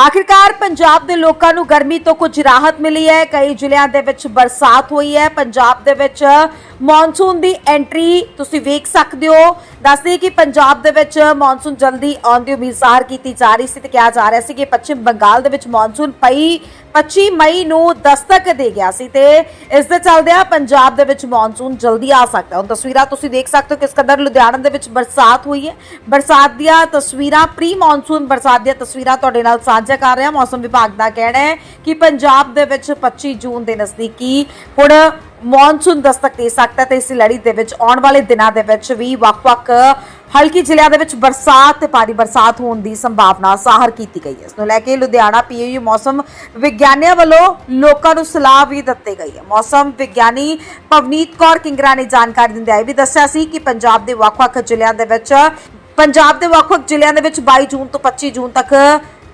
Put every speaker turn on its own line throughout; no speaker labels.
ਆਖਿਰਕਾਰ ਪੰਜਾਬ ਦੇ ਲੋਕਾਂ ਨੂੰ ਗਰਮੀ ਤੋਂ ਕੁਝ ਰਾਹਤ ਮਿਲੀ ਹੈ। ਕਈ ਜ਼ਿਲ੍ਹਿਆਂ ਦੇ ਵਿੱਚ ਬਰਸਾਤ ਹੋਈ ਹੈ। ਪੰਜਾਬ ਦੇ ਵਿੱਚ ਮੌਨਸੂਨ ਦੀ ਐਂਟਰੀ ਤੁਸੀਂ ਵੇਖ ਸਕਦੇ ਹੋ। ਦੱਸਦੇ ਕਿ ਪੰਜਾਬ ਦੇ ਵਿੱਚ ਮੌਨਸੂਨ ਜਲਦੀ ਆਉਣ ਦੀ ਉਮੀਦ ਜ਼ਾਹਰ ਕੀਤੀ ਜਾ ਰਹੀ ਸੀ ਤੇ ਕਿਹਾ ਜਾ ਰਿਹਾ ਸੀ ਕਿ ਪੱਛਮ ਬੰਗਾਲ ਦੇ ਵਿੱਚ ਮੌਨਸੂਨ ਪਈ 25 ਮਈ ਨੂੰ ਦਸਤਕ ਦੇ ਗਿਆ ਸੀ ਤੇ ਇਸ ਦੇ ਚੱਲਦਿਆਂ ਪੰਜਾਬ ਦੇ ਵਿੱਚ ਮੌਨਸੂਨ ਜਲਦੀ ਆ ਸਕਦਾ। ਹੁਣ ਤਸਵੀਰਾਂ ਤੁਸੀਂ ਦੇਖ ਸਕਦੇ ਹੋ ਕਿਸ ਕਦਰ ਲੁਧਿਆਣਾ ਦੇ ਵਿੱਚ ਬਰਸਾਤ ਹੋਈ ਹੈ। ਬਰਸਾਤ ਦੀਆਂ ਤਸਵੀਰਾਂ ਪ੍ਰੀ ਮੌਨਸੂਨ ਬਰਸਾਤ ਦੀਆਂ ਤਸਵੀਰਾਂ ਤੁਹਾਡੇ ਨਾਲ ਸਾਂਝਾ ਕਰ ਰਿਹਾ ਮੌਸਮ ਵਿਭਾਗ ਦਾ ਕਹਿਣਾ ਹੈ ਕਿ ਪੰਜਾਬ ਦੇ ਵਿੱਚ 25 ਜੂਨ ਦੇ ਨਜ਼ਦੀਕੀ ਹੁਣ ਮੌਨਸੂਨ ਦਸਤਕ ਦੇ ਸਕਦਾ ਤੇ ਇਸ ਲੜੀ ਦੇ ਵਿੱਚ ਆਉਣ ਵਾਲੇ ਦਿਨਾਂ ਦੇ ਵਿੱਚ ਵੀ ਵੱਖ-ਵੱਖ ਹਲਕੀ ਜ਼ਿਲ੍ਹਿਆਂ ਦੇ ਵਿੱਚ ਬਰਸਾਤ ਤੇ ਭਾਰੀ ਬਰਸਾਤ ਹੋਣ ਦੀ ਸੰਭਾਵਨਾ ਜ਼ਾਹਰ ਕੀਤੀ ਗਈ ਹੈ। ਇਸ ਨੂੰ ਲੈ ਕੇ ਲੁਧਿਆਣਾ ਪੀਏਯੂ ਮੌਸਮ ਵਿਗਿਆਨੀਆਂ ਵੱਲੋਂ ਲੋਕਾਂ ਨੂੰ ਸਲਾਹ ਵੀ ਦਿੱਤੀ ਗਈ ਹੈ। ਮੌਸਮ ਵਿਗਿਆਨੀ ਪਵਨੀਤ ਕੌਰ ਕਿੰਗਰਾ ਨੇ ਜਾਣਕਾਰੀ ਦਿੰਦੇ ਹੋਏ ਵੀ ਦੱਸਿਆ ਸੀ ਕਿ ਪੰਜਾਬ ਦੇ ਵੱਖ-ਵੱਖ ਜ਼ਿਲ੍ਹਿਆਂ ਦੇ ਵਿੱਚ ਪੰਜਾਬ ਦੇ ਵੱਖ-ਵੱਖ ਜ਼ਿਲ੍ਹਿਆਂ ਦੇ ਵਿੱਚ 22 ਜੂਨ ਤੋਂ 25 ਜੂਨ ਤੱਕ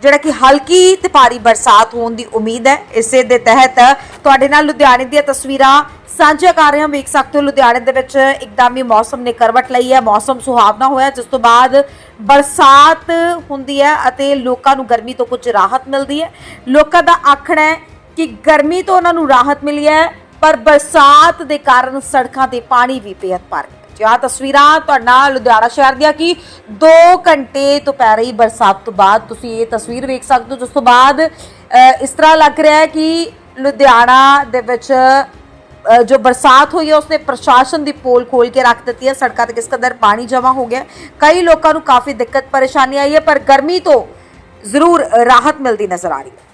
ਜਿਹੜਾ ਕਿ ਹਲਕੀ ਤੇ ਭਾਰੀ ਬਰਸਾਤ ਹੋਣ ਦੀ ਉਮੀਦ ਹੈ। ਇਸੇ ਦੇ ਤਹਿਤ ਤੁਹਾਡੇ ਨਾਲ ਲੁਧਿਆਣੇ ਦੀਆਂ ਤਸਵੀਰਾਂ ਸਾਂਝਾ ਕਰ ਰਹੇ ਹਾਂ। ਵੇਖ ਸਕਦੇ ਹੋ, ਲੁਧਿਆਣੇ ਦੇ ਵਿੱਚ ਇੱਕਦਮ ਹੀ ਮੌਸਮ ਨੇ ਕਰਵਟ ਲਈ ਹੈ। ਮੌਸਮ ਸੁਹਾਵਣਾ ਹੋਇਆ, ਜਿਸ ਤੋਂ ਬਾਅਦ ਬਰਸਾਤ ਹੁੰਦੀ ਹੈ ਅਤੇ ਲੋਕਾਂ ਨੂੰ ਗਰਮੀ ਤੋਂ ਕੁਝ ਰਾਹਤ ਮਿਲਦੀ ਹੈ। ਲੋਕਾਂ ਦਾ ਆਖਣਾ ਹੈ ਕਿ ਗਰਮੀ ਤੋਂ ਉਹਨਾਂ ਨੂੰ ਰਾਹਤ ਮਿਲੀ ਹੈ, ਪਰ ਬਰਸਾਤ ਦੇ ਕਾਰਨ ਸੜਕਾਂ ਤੇ ਪਾਣੀ ਵੀ ਬੇਹੱਦ ਭਰ ਗਿਆ। ਜਾਂ ਤਸਵੀਰਾਂ ਤੁਹਾਡਾ ਲੁਧਿਆਣਾ ਸ਼ਹਿਰ ਦੀਆਂ ਕਿ 2 ਘੰਟੇ ਤੋਂ ਪੈ ਰਹੀ ਬਰਸਾਤ ਤੋਂ ਬਾਅਦ ਤੁਸੀਂ ਇਹ ਤਸਵੀਰ ਵੇਖ ਸਕਦੇ ਹੋ, ਜਿਸ ਤੋਂ ਬਾਅਦ ਇਸ ਤਰ੍ਹਾਂ ਲੱਗ ਰਿਹਾ ਹੈ ਕਿ ਲੁਧਿਆਣਾ ਦੇ ਵਿੱਚ ਜੋ ਬਰਸਾਤ ਹੋਈ ਹੈ, ਉਸਨੇ ਪ੍ਰਸ਼ਾਸਨ ਦੀ ਪੋਲ ਖੋਲ ਕੇ ਰੱਖ ਦਿੱਤੀ ਹੈ। ਸੜਕਾਂ ਤੇ ਕਿਸ ਕਦਰ ਪਾਣੀ ਜਮ੍ਹਾਂ ਹੋ ਗਿਆ ਕਈ ਲੋਕਾਂ ਨੂੰ ਕਾਫੀ ਦਿੱਕਤ, ਪਰੇਸ਼ਾਨੀ ਆਈ ਹੈ, ਪਰ ਗਰਮੀ ਤੋਂ ਜ਼ਰੂਰ ਰਾਹਤ ਮਿਲਦੀ ਨਜ਼ਰ ਆ ਰਹੀ ਹੈ।